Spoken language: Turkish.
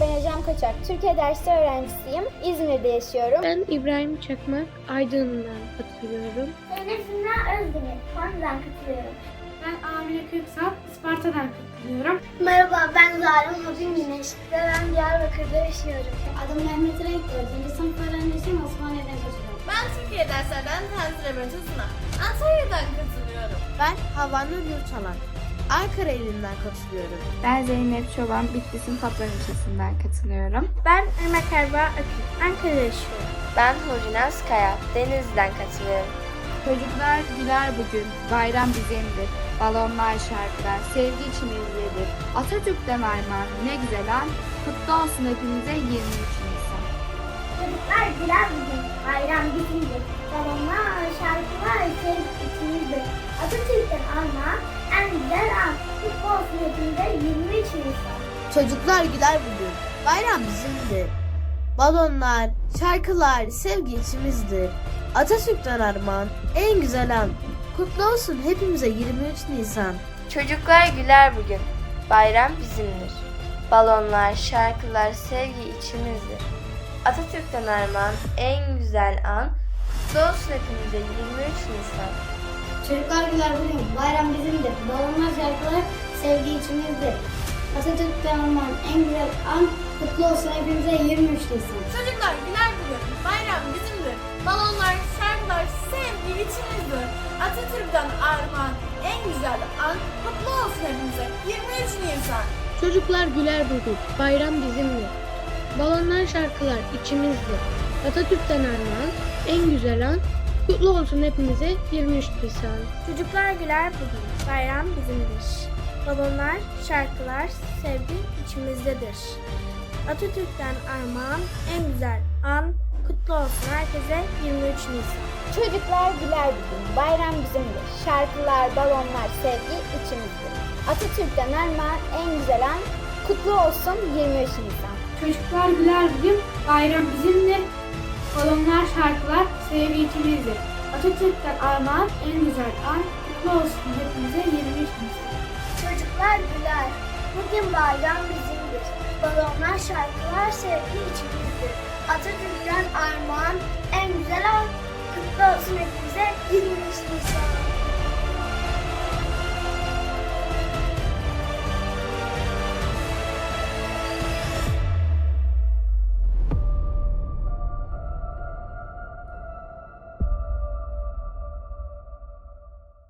Ben Ecem Koçak, Türkiye dersi öğrencisiyim. İzmir'de yaşıyorum. Ben İbrahim Çakmak, Aydın'dan katılıyorum. Zeynep Sina Özdemir, Konya'dan katılıyorum. Ben Amine Köksal, Isparta'dan katılıyorum. Merhaba, ben Zalim Habim Güneş. Ve ben Diyarbakır'da yaşıyorum. Adım Mehmet Renk, 4. sınıf öğrencisiyim, Osmaniye'den katılıyorum. Ben Türkiye derslerden Tenzile Betüsü'ne Antalya'dan katılıyorum. Ben Havanur Yurtalan. Ankara ilinden katılıyorum. Ben Zeynep Çoban, Bitlis'in Tatvan ilçesinden katılıyorum. Ben Irmak Erba Akın, Ankara'da yaşıyorum. Ben Hurinas Kaya, Denizli'den katılıyorum. Çocuklar güler bugün, bayram bizimdir. Balonlar şarkılar, sevgi içimizdedir. Atatürk'ten armağan ne güzel an, kutlu olsun hepimize 23 Nisan. Çocuklar güler bugün, bayram bizimdir. Balonlar, şarkılar, sevgi içimizdir. Atatürk'ten alma, en güzel an. Hepimize 23 Nisan. Çocuklar güler bugün. Bayram bizimdir. Balonlar, şarkılar, sevgi içimizdir. Atatürk'ten armağan, en güzel an. Kutlu olsun hepimize 23 Nisan. Çocuklar güler bugün. Bayram bizimdir. Balonlar, şarkılar, sevgi içimizdir. Atatürk'ten armağan en güzel an. Kutlu olsun hepimize 23 Nisan. Çocuklar güler bugün, bayram bizimdir. Balonlar, şarkılar, sevgi içimizdir. Atatürk'ten alman en güzel an, kutlu olsun hepimize 23 Nisan. Çocuklar güler bugün. Bayram bizimdir. Balonlar, şarkılar, sevgi içimizdir. Atatürk'ten armağan en güzel an. Kutlu olsun hepimize. 23 Nisan. Çocuklar güler bugün, bayram bizimle. Balonlar şarkılar içimizde. Atatürk'ten armağan, en güzel an, kutlu olsun hepimize 23 Nisan. Çocuklar güler bugün, bayram bizimdir. Balonlar, şarkılar, sevgi içimizdedir. Atatürk'ten armağan, en güzel an, kutlu olsun herkese 23 Nisan. Çocuklar güler bugün, bayram bizimdir. Şarkılar, balonlar, sevgi içimizdir. Atatürk'ten armağan en güzel an, kutlu olsun 23 Nisan. Çocuklar güler bugün, bayram bizimle. Balonlar, şarkılar, sevgi içimizde. Atatürk'ten armağan, en güzel an, kutlu olsun bugün bayram bizimdir. Balonlar, şarkılar, sevgi içimizdir. Atatürk'ten armağan en güzel an, kutlu olsun hepimize 23 Nisan.